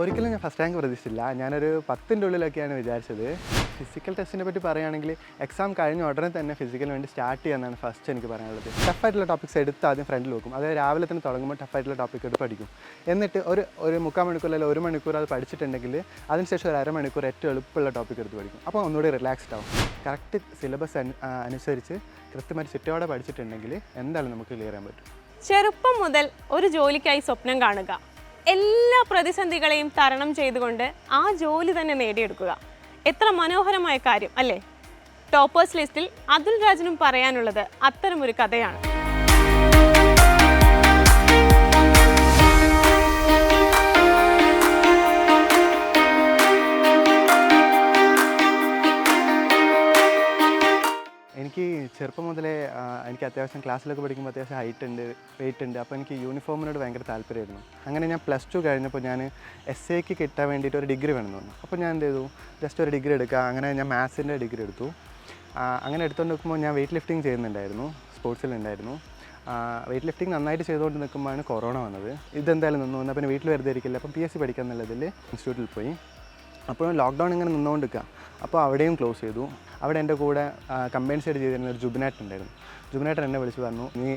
ഒരിക്കലും ഞാൻ first rank പ്രതീക്ഷിച്ചില്ല. ഞാനൊരു പത്തിന്റെ ഉള്ളിലൊക്കെയാണ് വിചാരിച്ചത്. ഫിസിക്കൽ ടെസ്റ്റിനെ പറ്റി പറയുകയാണെങ്കിൽ എക്സാം കഴിഞ്ഞ ഉടനെ തന്നെ ഫിസിക്കലിന് വേണ്ടി സ്റ്റാർട്ട് ചെയ്യാനാണ് ഫസ്റ്റ് എനിക്ക് പറയാനുള്ളത്. ടഫായിട്ടുള്ള ടോപ്പിക്സ് എടുത്ത് ആദ്യം ഫ്രണ്ടിൽ വെക്കും. അതായത് രാവിലെ തന്നെ തുടങ്ങുമ്പോൾ ടഫായിട്ടുള്ള ടോപ്പിക് എടുത്ത് പഠിക്കും. എന്നിട്ട് ഒരു ഒരു മുക്കാൽ മണിക്കൂർ അല്ലെങ്കിൽ ഒരു മണിക്കൂർ അത് പഠിച്ചിട്ടുണ്ടെങ്കിൽ അതിനുശേഷം ഒരു അരമണിക്കൂർ ഏറ്റവും എളുപ്പമുള്ള ടോപ്പിക് എടുത്ത് പഠിക്കും. അപ്പോൾ ഒന്നുകൂടി റിലാക്സ്ഡ് ആവും. കറക്റ്റ് സിലബസ് അനുസരിച്ച് കൃത്യമായിട്ട് ചുറ്റോടെ പഠിച്ചിട്ടുണ്ടെങ്കിൽ എന്തായാലും നമുക്ക് ക്ലിയർ ചെയ്യാൻ പറ്റും. ചെറുപ്പം മുതൽ ഒരു ജോലിക്കായി സ്വപ്നം കാണുക. എല്ലാ പ്രതിസന്ധികളെയും തരണം ചെയ്തുകൊണ്ട് ആ ജോലി തന്നെ നേടിയെടുക്കുക. എത്ര മനോഹരമായ കാര്യം അല്ലേ? ടോപ്പേഴ്സ് ലിസ്റ്റിൽ അതുൽ രാജനും പറയാനുള്ളത് അത്തരമൊരു കഥയാണ്. എനിക്ക് അത്യാവശ്യം ക്ലാസ്സിലൊക്കെ പഠിക്കുമ്പോൾ അത്യാവശ്യം ഹൈറ്റ് ഉണ്ട് വെയിറ്റ് ഉണ്ട്. അപ്പോൾ എനിക്ക് യൂണിഫോമിനോട് ഭയങ്കര താല്പര്യമായിരുന്നു. അങ്ങനെ ഞാൻ പ്ലസ് ടു കഴിഞ്ഞപ്പോൾ ഞാൻ എസ് എക്ക് കിട്ടാൻ വേണ്ടിയിട്ട് ഒരു ഡിഗ്രി വേണമെന്ന് തോന്നുന്നു അപ്പോൾ ഞാൻ എന്ത് ചെയ്തു? ജസ്റ്റ് ഒരു ഡിഗ്രി എടുക്കുക. അങ്ങനെ ഞാൻ മാത്സിന്റെ ഡിഗ്രി എടുത്തു. അങ്ങനെ എടുത്തുകൊണ്ട് നിൽക്കുമ്പോൾ ഞാൻ വെയിറ്റ് ലിഫ്റ്റിംഗ് ചെയ്യുന്നുണ്ടായിരുന്നു സ്പോർട്സിലുണ്ടായിരുന്നു വെയിറ്റ് ലിഫ്റ്റിംഗ് നന്നായിട്ട് ചെയ്തുകൊണ്ട് നിൽക്കുമ്പോഴാണ് കൊറോണ വന്നത്. ഇതെന്തായാലും നിന്നു. വന്നാൽ പിന്നെ വീട്ടിൽ വെറുതെ ഇരിക്കില്ല. അപ്പം പി എസ് സി പഠിക്കാൻ എന്നുള്ളതിൽ ഇൻസ്റ്റിറ്റ്യൂട്ടിൽ പോയി. അപ്പോൾ ലോക്ക്ഡൗൺ ഇങ്ങനെ നിന്നുകൊണ്ട് നിൽക്കുക അപ്പോൾ അവിടെയും ക്ലോസ് ചെയ്തു. അവിടെ എന്റെ കൂടെ കമ്പൻസേറ്റ് ചെയ്തിരുന്ന ഒരു ജുബിനേട്ടൻ ഉണ്ടായിരുന്നു. ജുബിനേട്ടൻ എന്നെ വിളിച്ച് പറഞ്ഞു നീ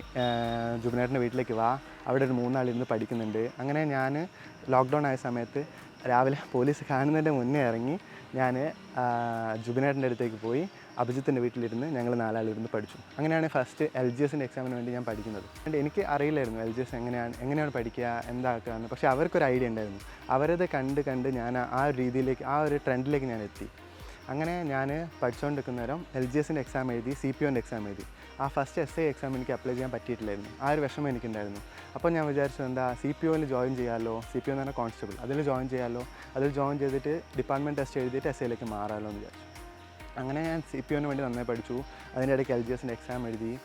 ജുബിനേട്ടന്റെ വീട്ടിലേക്ക് വാ. അവിടെ ഒരു മൂന്നാളിരുന്ന് പഠിക്കുന്നുണ്ട്. അങ്ങനെ ഞാൻ ലോക്ക്ഡൗൺ ആയ സമയത്ത് രാവിലെ പോലീസ് കാണുന്നതിന്റെ മുന്നേ ഇറങ്ങി ഞാൻ ജുബിനേട്ടന്റെ അടുത്തേക്ക് പോയി അഭിജിത്തിന്റെ വീട്ടിലിരുന്ന് ഞങ്ങൾ നാലാളിരുന്ന് പഠിച്ചു. അങ്ങനെയാണ് ഫസ്റ്റ് എൽ ജി എസിന്റെ എക്സാമിന് വേണ്ടി ഞാൻ പഠിക്കുന്നത്. അതുകൊണ്ട് എനിക്ക് അറിയില്ലായിരുന്നു എൽ ജി എസ് എങ്ങനെയാണ് എങ്ങനെയാണ് പഠിക്കുക എന്താക്കുക പക്ഷേ അവർക്കൊരു ഐഡിയ ഉണ്ടായിരുന്നു. അവരത് കണ്ട് കണ്ട് ഞാൻ ആ ഒരു രീതിയിലേക്ക് ആ ഒരു ട്രെൻഡിലേക്ക് ഞാൻ എത്തി. അങ്ങനെ ഞാൻ പഠിച്ചുകൊണ്ടിരിക്കുന്ന നേരം എൽ ജി എസിന്റെ എക്സാം എഴുതി സി പി ഒന്റെ എക്സാം എഴുതി. ആ ഫസ്റ്റ് എസ് ഐ എക്സാം എനിക്ക് അപ്ലൈ ചെയ്യാൻ പറ്റിയിട്ടില്ലായിരുന്നു. ആ ഒരു വിഷമം എനിക്കുണ്ടായിരുന്നു. അപ്പോൾ ഞാൻ വിചാരിച്ചു എന്താ സി പി ഒയിൽ ജോയിൻ ചെയ്യാമല്ലോ സി പി ഒ എന്ന് പറഞ്ഞാൽ കോൺസ്റ്റബിൾ അതിൽ ജോയിൻ ചെയ്യാമല്ലോ അതിൽ ജോയിൻ ചെയ്തിട്ട് ഡിപ്പാർട്ട്മെന്റ് ടെസ്റ്റ് എഴുതിയിട്ട് എസ് ഐയിലേക്ക് മാറാമല്ലോ എന്ന് വിചാരിച്ചു. അങ്ങനെ ഞാൻ സി പി ഒന് വേണ്ടി നന്നായി പഠിച്ചു. അതിന്റെ ഇടയ്ക്ക് എൽ ജി എസിന്റെ എക്സാം എഴുതി.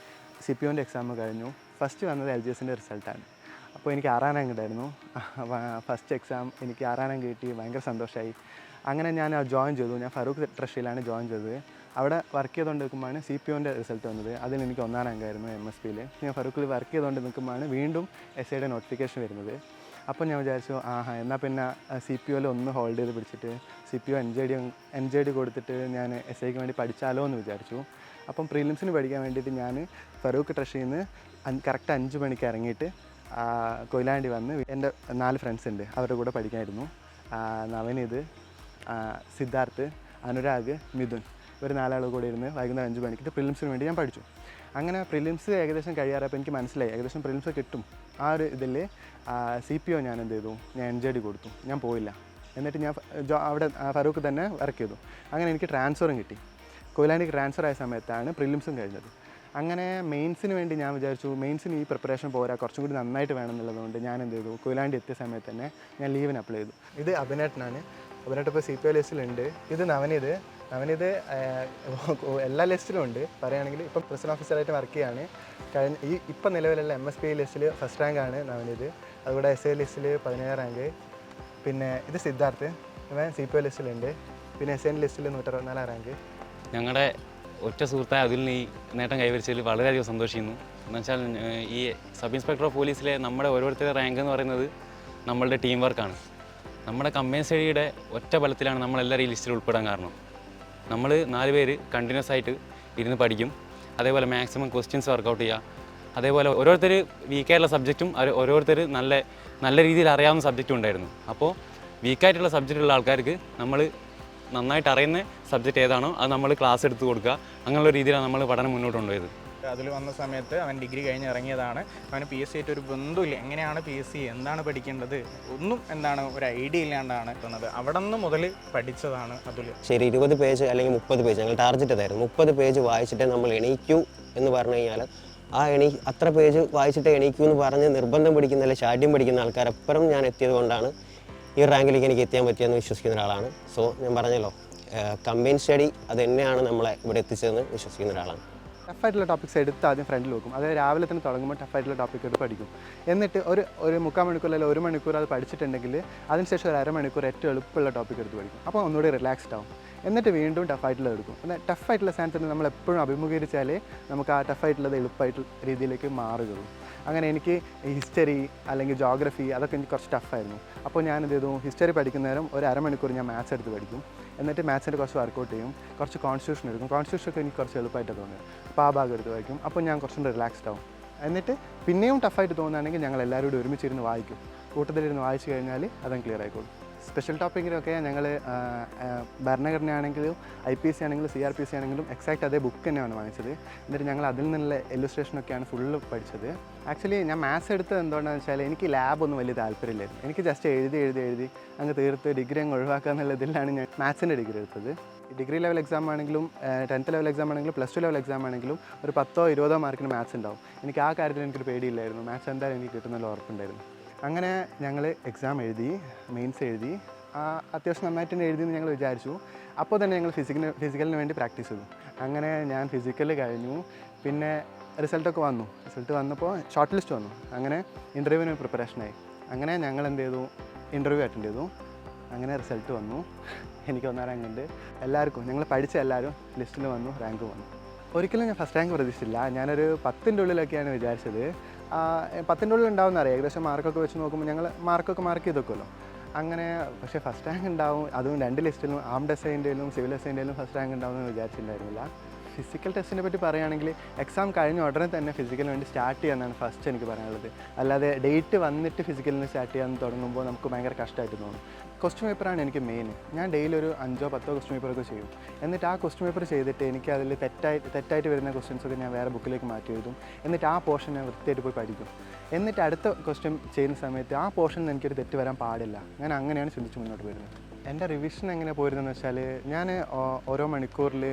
സി പി ഒന്റെ എക്സാം കഴിഞ്ഞു. ഫസ്റ്റ് വന്നത് എൽ ജി എസിന്റെ റിസൾട്ടാണ് അപ്പോൾ എനിക്ക് ആറാം റാങ്ക് ഉണ്ടായിരുന്നു. ഫസ്റ്റ് എക്സാം എനിക്ക് ആറാം റാങ്ക് കിട്ടി. ഭയങ്കര സന്തോഷമായി അങ്ങനെ ഞാൻ ജോയിൻ ചെയ്തു. ഞാൻ ഫറൂഖ് ട്രഷറിയിലാണ് ജോയിൻ ചെയ്തത്. അവിടെ വർക്ക് ചെയ്തുകൊണ്ട് നിൽക്കുമ്പോഴാണ് സി പി ഒന്റെ റിസൾട്ട് വന്നത്. അതിൽ എനിക്ക് ഒന്നാം റാങ്ക് ആയിരുന്നു എം എസ് പിയിൽ ഞാൻ ഫറൂഖിൽ വർക്ക് ചെയ്തുകൊണ്ട് നിൽക്കുമ്പോഴാണ് വീണ്ടും എസ് ഐയുടെ നോട്ടിഫിക്കേഷൻ വരുന്നത്. അപ്പോൾ ഞാൻ വിചാരിച്ചു ആഹാ എന്നാൽ പിന്നെ സി പി ഒയിൽ ഒന്ന് ഹോൾഡ് ചെയ്ത് പിടിച്ചിട്ട് C P O N J D N J D കൊടുത്തിട്ട് ഞാൻ എസ് ഐക്ക് വേണ്ടി പഠിച്ചാലോ എന്ന് വിചാരിച്ചു. അപ്പം പ്രീലിംസിന് പഠിക്കാൻ വേണ്ടിയിട്ട് ഞാൻ ഫറൂഖ് ട്രഷിൽ നിന്ന് കറക്റ്റ് അഞ്ച് മണിക്ക് ഇറങ്ങിയിട്ട് കൊയിലാണ്ടി വന്ന് എന്റെ നാല് ഫ്രണ്ട്സ് ഉണ്ട്. അവരുടെ കൂടെ പഠിക്കായിരുന്നു. നവനീത് സിദ്ധാർത്ഥ് അനുരാഗ് മിഥുൻ. ഇവർ നാലാൾ കൂടെ ഇരുന്ന് വൈകുന്നേരം അഞ്ച് മണിക്ക് പ്രിലിംസിന് വേണ്ടി ഞാൻ പഠിച്ചു. അങ്ങനെ പ്രിലിംസ് ഏകദേശം കഴിയാറപ്പോൾ എനിക്ക് മനസ്സിലായി. ഏകദേശം പ്രിലിംസ് കിട്ടും. ആ ഒരു ഇതിൽ സി പി ഒ ഞാൻ എന്ത് ചെയ്തു? ഞാൻ എൻ ജെ ഡി കൊടുത്തു. ഞാൻ പോയില്ല. എന്നിട്ട് ഞാൻ അവിടെ ഫറൂഖ് തന്നെ വർക്ക് ചെയ്തു. അങ്ങനെ എനിക്ക് ട്രാൻസ്ഫറും കിട്ടി. കൊയിലാണ്ടിക്ക് ട്രാൻസ്ഫർ ആയ സമയത്താണ് പ്രിലിംസും കഴിഞ്ഞത്. അങ്ങനെ മെയിൻസിന് വേണ്ടി ഞാൻ വിചാരിച്ചു മെയിൻസിന് ഈ പ്രിപ്പറേഷൻ പോരാ കുറച്ചും കൂടി നന്നായിട്ട് വേണം എന്നുള്ളതുകൊണ്ട് ഞാൻ എന്ത് ചെയ്തു? കൊയിലാണ്ടി എത്തിയ സമയത്ത് തന്നെ ഞാൻ ലീവിന് അപ്ലൈ ചെയ്തു. ഇത് അഭിനേട്ടനാണ്. അഭിനേട്ടപ്പോൾ സി പി ഒ ലിസ്റ്റിലുണ്ട് ഇത് നവനീത് നവനീത് ആഹ്, എല്ലാ ലിസ്റ്റിലും ഉണ്ട്. പറയുകയാണെങ്കിൽ ഇപ്പം പ്രസിഡന്റ് ഓഫീസറായിട്ട് വർക്ക് ചെയ്യാണ്. കഴിഞ്ഞ ഈ ഇപ്പം നിലവിലുള്ള എം എസ് പി ലിസ്റ്റിൽ ഫസ്റ്റ് റാങ്കാണ് നവനീത് അതുകൂടെ എസ് ഐ ലിസ്റ്റിൽ പതിനേഴ് റാങ്ക് പിന്നെ ഇത് സിദ്ധാർത്ഥ്. ഇവൻ സി പി ഒ ലിസ്റ്റിലുണ്ട്. പിന്നെ എസ് എൻ ലിസ്റ്റിൽ നൂറ്ററുപത്തിനാലാം റാങ്ക് ഞങ്ങളുടെ ഒറ്റ സുഹൃത്തായ അതിൽ ഈ നേട്ടം കൈവരിച്ചതിൽ വളരെയധികം സന്തോഷിക്കുന്നു. എന്നുവെച്ചാൽ വെച്ചാൽ ഈ സബ് ഇൻസ്പെക്ടർ ഓഫ് പോലീസിലെ നമ്മുടെ ഓരോരുത്തരുടെ റാങ്ക് എന്ന് പറയുന്നത് നമ്മളുടെ ടീം വർക്കാണ് നമ്മുടെ കമ്പൈൻ സ്റ്റഡിയുടെ ഒറ്റ ബലത്തിലാണ് നമ്മളെല്ലാവരും ഈ ലിസ്റ്റിൽ ഉൾപ്പെടാൻ കാരണം. നമ്മൾ നാല് പേര് കണ്ടിന്യൂസ് ആയിട്ട് ഇരുന്ന് പഠിക്കും. അതേപോലെ മാക്സിമം ക്വസ്റ്റ്യൻസ് വർക്കൗട്ട് ചെയ്യുക അതേപോലെ ഓരോരുത്തർ വീക്കായിട്ടുള്ള സബ്ജക്റ്റും ഓരോരുത്തർ നല്ല നല്ല രീതിയിൽ അറിയാവുന്ന സബ്ജക്റ്റും ഉണ്ടായിരുന്നു. അപ്പോൾ വീക്കായിട്ടുള്ള സബ്ജക്റ്റുള്ള ആൾക്കാർക്ക് നമ്മൾ നന്നായിട്ട് അറിയുന്ന സബ്ജക്റ്റ് ഏതാണോ അത് നമ്മൾ ക്ലാസ് എടുത്ത് കൊടുക്കുക. അങ്ങനെയുള്ള രീതിയിലാണ് നമ്മൾ പഠനം മുന്നോട്ട് കൊണ്ടുപോയത്. അതിൽ വന്ന സമയത്ത് അവൻ ഡിഗ്രി കഴിഞ്ഞ് ഇറങ്ങിയതാണ്. അവന് പി എസ് സി ആയിട്ട് ഒരു ബന്ധമില്ല എങ്ങനെയാണ് പി എസ് സി എന്താണ് പഠിക്കേണ്ടത്? ഒന്നും എന്താണ് ഒരു ഐഡിയ ഇല്ലാണ്ടാണ് എത്തുന്നത് അവിടെ നിന്ന് മുതൽ പഠിച്ചതാണ് അതുൽ. ശരി ഇരുപത് പേജ് അല്ലെങ്കിൽ മുപ്പത് പേജ്. ഞങ്ങൾ ടാർജറ്റ് അതായിരുന്നു മുപ്പത് പേജ് വായിച്ചിട്ടേ നമ്മൾ എണീക്കൂ എന്ന് പറഞ്ഞു കഴിഞ്ഞാൽ ആ എണി അത്ര പേജ് വായിച്ചിട്ട് എണീക്കൂ എന്ന് പറഞ്ഞ് നിർബന്ധം പിടിക്കുന്ന അല്ലെങ്കിൽ ശാഠ്യം പിടിക്കുന്ന ആൾക്കാരപ്പുറം ഞാൻ എത്തിയത് കൊണ്ടാണ് ഈ റാങ്കിലേക്ക് എനിക്ക് എത്തിയാൻ പറ്റിയെന്ന് വിശ്വസിക്കുന്ന ഒരാളാണ്. സോ ഞാൻ പറഞ്ഞല്ലോ കമ്പൈൻ സ്റ്റഡി അത് തന്നെയാണ് നമ്മളെ ഇവിടെ എത്തിച്ചതെന്ന് വിശ്വസിക്കുന്ന ഒരാളാണ്. ടഫായിട്ടുള്ള ടോപ്പിക്സ് എടുത്ത് ആദ്യം ഫ്രണ്ടിൽ വെക്കും. അതായത് രാവിലെ തന്നെ തുടങ്ങുമ്പോൾ ടഫായിട്ടുള്ള ടോപ്പിക് എടുത്ത് പഠിക്കും. എന്നിട്ട് ഒരു ഒരു മുക്കാൽ മണിക്കൂർ അല്ലെങ്കിൽ ഒരു മണിക്കൂർ അത് പഠിച്ചിട്ടുണ്ടെങ്കിൽ അതിനുശേഷം ഒരു അരമണിക്കൂർ ഏറ്റവും എളുപ്പമുള്ള ടോപ്പിക് എടുത്ത് പഠിക്കും. അപ്പോൾ ഒന്നുകൂടി റിലാക്സ്ഡ് ആവും. എന്നിട്ട് വീണ്ടും ടഫായിട്ടുള്ളത് എടുക്കും. എന്നാൽ ടഫായിട്ടുള്ള സ്ഥാനത്ത് നമ്മൾ എപ്പോഴും അഭിമുഖീകരിച്ചാലേ നമുക്ക് ആ ടഫായിട്ടുള്ളത് എളുപ്പമായിട്ടുള്ള രീതിയിലേക്ക് മാറുകയുള്ളൂ. അങ്ങനെ എനിക്ക് ഹിസ്റ്ററി അല്ലെങ്കിൽ ജോഗ്രഫി അതൊക്കെ എനിക്ക് കുറച്ച് ടഫായിരുന്നു അപ്പോൾ ഞാൻ എന്ത് ചെയ്തു? ഹിസ്റ്ററി പഠിക്കുന്നേരം ഒരു അരമണിക്കൂർ ഞാൻ മാത്സ് എടുത്ത് പഠിക്കും. എന്നിട്ട് മാത്സിന്റെ കുറച്ച് വർക്കൗട്ട് ചെയ്യും. കുറച്ച് കോൺസ്റ്റിറ്റ്യൂഷൻ എടുക്കും. കോൺസ്റ്റിറ്റ്യൂഷൻ ഒക്കെ എനിക്ക് കുറച്ച് എളുപ്പമായിട്ട് തോന്നുന്നത് അപ്പോൾ ആ ഭാഗം എടുത്ത് വായിക്കും. അപ്പോൾ ഞാൻ കുറച്ചും കൂടെ റിലാക്സ്ഡ് ആവും. എന്നിട്ട് പിന്നെയും ടഫായിട്ട് തോന്നുകയാണെങ്കിൽ ഞങ്ങൾ എല്ലാവരും കൂടി ഒരുമിച്ചിരുന്ന് വായിക്കും. കൂട്ടത്തിലിരുന്ന് വായിച്ചു കഴിഞ്ഞാൽ അതും ക്ലിയർ ആയിക്കോളും. സ്പെഷ്യൽ ടോപ്പിക്കിലൊക്കെ ഞങ്ങൾ ഭരണഘടനയാണെങ്കിലും ഐ പി സി ആണെങ്കിലും സി ആർ പി സി ആണെങ്കിലും എക്സാക്ട് അതേ ബുക്ക് തന്നെയാണ് വാങ്ങിച്ചത്. എന്നിട്ട് ഞങ്ങൾ അതിൽ നിന്നുള്ള ഇല്ലുസ്ട്രേഷനൊക്കെയാണ് ഫുള്ള് പഠിച്ചത്. ആക്ച്വലി ഞാൻ മാത്സ് എടുത്തത് എന്തുകൊണ്ടാണെന്ന് വെച്ചാൽ എനിക്ക് ലാബൊന്നും വലിയ താല്പര്യമില്ലായിരുന്നു. എനിക്ക് ജസ്റ്റ് എഴുതി എഴുതി എഴുതി അങ്ങ് തീർത്ത് ഡിഗ്രി അങ്ങ് ഒഴിവാക്കുക എന്നുള്ള ഇതിലാണ് ഞാൻ മാത്സിന്റെ ഡിഗ്രി എടുത്തത്. ഡിഗ്രി ലെവൽ എക്സാം ആണെങ്കിലും ടെൻത്ത് ലെവൽ എക്സാം ആണെങ്കിലും പ്ലസ് ടു ലെവൽ എക്സാം ആണെങ്കിലും ഒരു പത്തോ ഇരുപതോ മാർക്കിന് മാത്സ് ഉണ്ടാവും. എനിക്ക് ആ കാര്യത്തിൽ എനിക്കൊരു പേടിയില്ലായിരുന്നു. മാത്സ് എന്തായാലും എനിക്ക് കിട്ടുന്നുള്ള ഉറപ്പുണ്ടായിരുന്നു. അങ്ങനെ ഞങ്ങൾ എക്സാം എഴുതി മെയിൻസ് എഴുതി. അത്യാവശ്യം നന്നായിട്ട് തന്നെ എഴുതി എന്ന് ഞങ്ങൾ വിചാരിച്ചു. അപ്പോൾ തന്നെ ഞങ്ങൾ ഫിസിക്കലിന് ഫിസിക്കലിന് വേണ്ടി പ്രാക്ടീസ് ചെയ്തു. അങ്ങനെ ഞാൻ ഫിസിക്കൽ കഴിഞ്ഞു. പിന്നെ റിസൾട്ടൊക്കെ വന്നു. റിസൾട്ട് വന്നപ്പോൾ ഷോർട്ട് ലിസ്റ്റ് വന്നു. അങ്ങനെ ഇന്റർവ്യൂവിന് പ്രിപ്പറേഷനായി അങ്ങനെ ഞങ്ങൾ എന്ത് ചെയ്തു? ഇന്റർവ്യൂ അറ്റൻഡ് ചെയ്തു. അങ്ങനെ റിസൾട്ട് വന്നു. എനിക്ക് ഒന്നാം റാങ്ക് ഉണ്ട്. എല്ലാവർക്കും ഞങ്ങൾ പഠിച്ച എല്ലാവരും ലിസ്റ്റിൽ വന്നു റാങ്ക് വന്നു. ഒരിക്കലും ഞാൻ ഫസ്റ്റ് റാങ്ക് പ്രതീക്ഷിച്ചില്ല. ഞാനൊരു പത്തിന്റെ ഉള്ളിലൊക്കെയാണ് വിചാരിച്ചത്. പത്തിന്റെ ഉള്ളിൽ ഉണ്ടാവുന്ന അറിയാം. ഏകദേശം മാർക്കൊക്കെ വെച്ച് നോക്കുമ്പോൾ ഞങ്ങൾ മാർക്കൊക്കെ മാർക്ക് ചെയ്തൊക്കെയല്ലോ അങ്ങനെ പക്ഷേ ഫസ്റ്റ് റാങ്ക് ഉണ്ടാവും. അതും രണ്ട് ലിസ്റ്റിലും ആം ഡെസൈന്റെയിലും സിവിൽ ഡെസൈന്റെയിലും ഫസ്റ്റ് റാങ്ക് ഉണ്ടാവുമെന്ന് വിചാരിച്ചിട്ടുണ്ടായിരുന്നില്ല. ഫിസിക്കൽ ടെസ്റ്റിനെ പറ്റി പറയുകയാണെങ്കിൽ എക്സാം കഴിഞ്ഞ ഉടനെ തന്നെ ഫിസിക്കലിന് വേണ്ടി സ്റ്റാർട്ട് ചെയ്യാനാണ് ഫസ്റ്റ് എനിക്ക് പറയാനുള്ളത്. അല്ലാതെ ഡേറ്റ് വന്നിട്ട് ഫിസിക്കലിന് സ്റ്റാർട്ട് ചെയ്യാൻ തുടങ്ങുമ്പോൾ നമുക്ക് ഭയങ്കര കഷ്ടമായിട്ട് തോന്നും. ക്വസ്റ്റ്യൻ പേപ്പറാണ് എനിക്ക് മെയിൻ ഞാൻ ഡെയിലി ഒരു അഞ്ചോ പത്തോ ക്വസ്റ്റ്യൻ പേപ്പറൊക്കെ ചെയ്യും. എന്നിട്ട് ആ ക്വസ്റ്റ്യൻ പേപ്പർ ചെയ്തിട്ട് എനിക്ക് അതിൽ തെറ്റായി തെറ്റായിട്ട് വരുന്ന ക്വസ്റ്റ്യൻസ് ഒക്കെ ഞാൻ വേറെ ബുക്കിലേക്ക് മാറ്റി എഴുതും. എന്നിട്ട് ആ പോർഷൻ ഞാൻ വൃത്തിയായിട്ട് പോയി പഠിക്കും. എന്നിട്ട് അടുത്ത ക്വസ്റ്റ്യൻ ചെയ്യുന്ന സമയത്ത് ആ പോർഷനിൽ എനിക്കൊരു തെറ്റ് വരാൻ പാടില്ല. ഞാൻ അങ്ങനെയാണ് ചിന്തിച്ച് മുന്നോട്ട് വരുന്നത്. എന്റെ റിവിഷൻ എങ്ങനെ പോയിരുന്നെന്ന് വെച്ചാൽ ഞാൻ ഓരോ മണിക്കൂറിൽ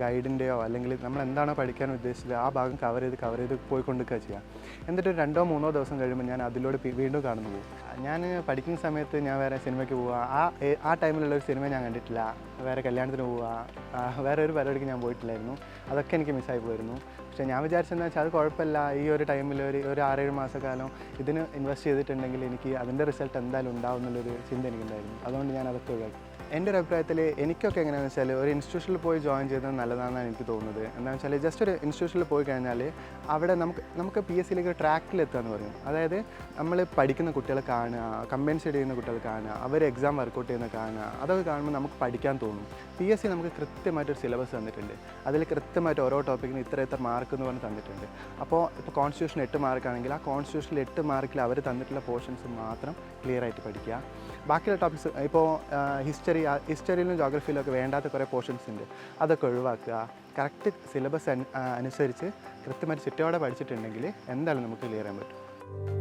ഗൈഡിന്റെയോ അല്ലെങ്കിൽ നമ്മൾ എന്താണോ പഠിക്കാൻ ഉദ്ദേശിച്ചത് ആ ഭാഗം കവർ ചെയ്ത് കവർ ചെയ്ത് പോയിക്കൊണ്ടിരിക്കുക ചെയ്യുക എന്നിട്ട് രണ്ടോ മൂന്നോ ദിവസം കഴിയുമ്പോൾ ഞാൻ അതിലൂടെ വീണ്ടും കാണുന്നു പോകും. ഞാൻ പഠിക്കുന്ന സമയത്ത് ഞാൻ വേറെ സിനിമയ്ക്ക് പോവുക ആ ആ ടൈമിലുള്ള ഒരു സിനിമ ഞാൻ കണ്ടിട്ടില്ല. വേറെ കല്യാണത്തിന് പോവുക വേറെ ഒരു പരിപാടിക്ക് ഞാൻ പോയിട്ടില്ലായിരുന്നു. അതൊക്കെ എനിക്ക് മിസ്സായി പോയിരുന്നു. പക്ഷേ ഞാൻ വിചാരിച്ചെന്ന് വെച്ചാൽ അത് കുഴപ്പമില്ല. ഈ ഒരു ടൈമിൽ ഒരു ഒരു ആറേഴ് മാസക്കാലം ഇതിന് ഇൻവെസ്റ്റ് ചെയ്തിട്ടുണ്ടെങ്കിൽ എനിക്ക് അതിന്റെ റിസൾട്ട് എന്തായാലും ഉണ്ടാവും എന്നുള്ളൊരു ചിന്ത എനിക്കുണ്ടായിരുന്നു. അതുകൊണ്ട് ഞാൻ അതൊക്കെ ഒഴിവാക്കി എന്റെ ഒരു അഭിപ്രായത്തിൽ എനിക്കൊക്കെ എങ്ങനെയാണെന്ന് വെച്ചാൽ ഒരു ഇൻസ്റ്റിറ്റ്യൂഷനിൽ പോയി ജോയിൻ ചെയ്യുന്നത് നല്ലതാണെന്നാണ് എനിക്ക് തോന്നുന്നത്. എന്താണെന്ന് വെച്ചാൽ ജസ്റ്റ് ഒരു ഇൻസ്റ്റിറ്റ്യൂഷനിൽ പോയി കഴിഞ്ഞാൽ അവിടെ നമുക്ക് നമുക്ക് പി എസ് സിയിലേക്ക് ട്രാക്കിൽ എത്തുക എന്ന് പറയും. അതായത് നമ്മൾ പഠിക്കുന്ന കുട്ടികളെ കാണുക കമ്പൻസേറ്റ് ചെയ്യുന്ന കുട്ടികളെ കാണുക അവർ എക്സാം വർക്കൗട്ട് ചെയ്യുന്ന കാണുക അതൊക്കെ കാണുമ്പോൾ നമുക്ക് പഠിക്കാൻ തോന്നും. പി എസ് സി നമുക്ക് കൃത്യമായിട്ടൊരു സിലബസ് തന്നിട്ടുണ്ട്. അതിൽ കൃത്യമായിട്ട് ഓരോ ടോപ്പിക്കിന് ഇത്ര ഇത്ര മാർക്ക് എന്ന് പറഞ്ഞ് തന്നിട്ടുണ്ട്. അപ്പോൾ ഇപ്പോൾ കോൺസ്റ്റിറ്റ്യൂഷൻ എട്ട് മാർക്കാണെങ്കിൽ ആ കോൺസ്റ്റിറ്റ്യൂഷനിൽ എട്ട് മാർക്കിൽ അവർ തന്നിട്ടുള്ള പോർഷൻസ് മാത്രം ക്ലിയർ ആയിട്ട് പഠിക്കുക. ബാക്കിയുള്ള ടോപ്പിക്സ് ഇപ്പോൾ ഹിസ്റ്ററി ഹിസ്റ്ററിയിലും ജോഗ്രഫിയിലും ഒക്കെ വേണ്ടാത്ത കുറേ പോർഷൻസ് ഉണ്ട്. അതൊക്കെ ഒഴിവാക്കുക. കറക്റ്റ് സിലബസ് അനുസരിച്ച് കൃത്യമായിട്ട് ചിട്ടയോടെ പഠിച്ചിട്ടുണ്ടെങ്കിൽ എന്തായാലും നമുക്ക് ക്ലിയർ ചെയ്യാൻ പറ്റും.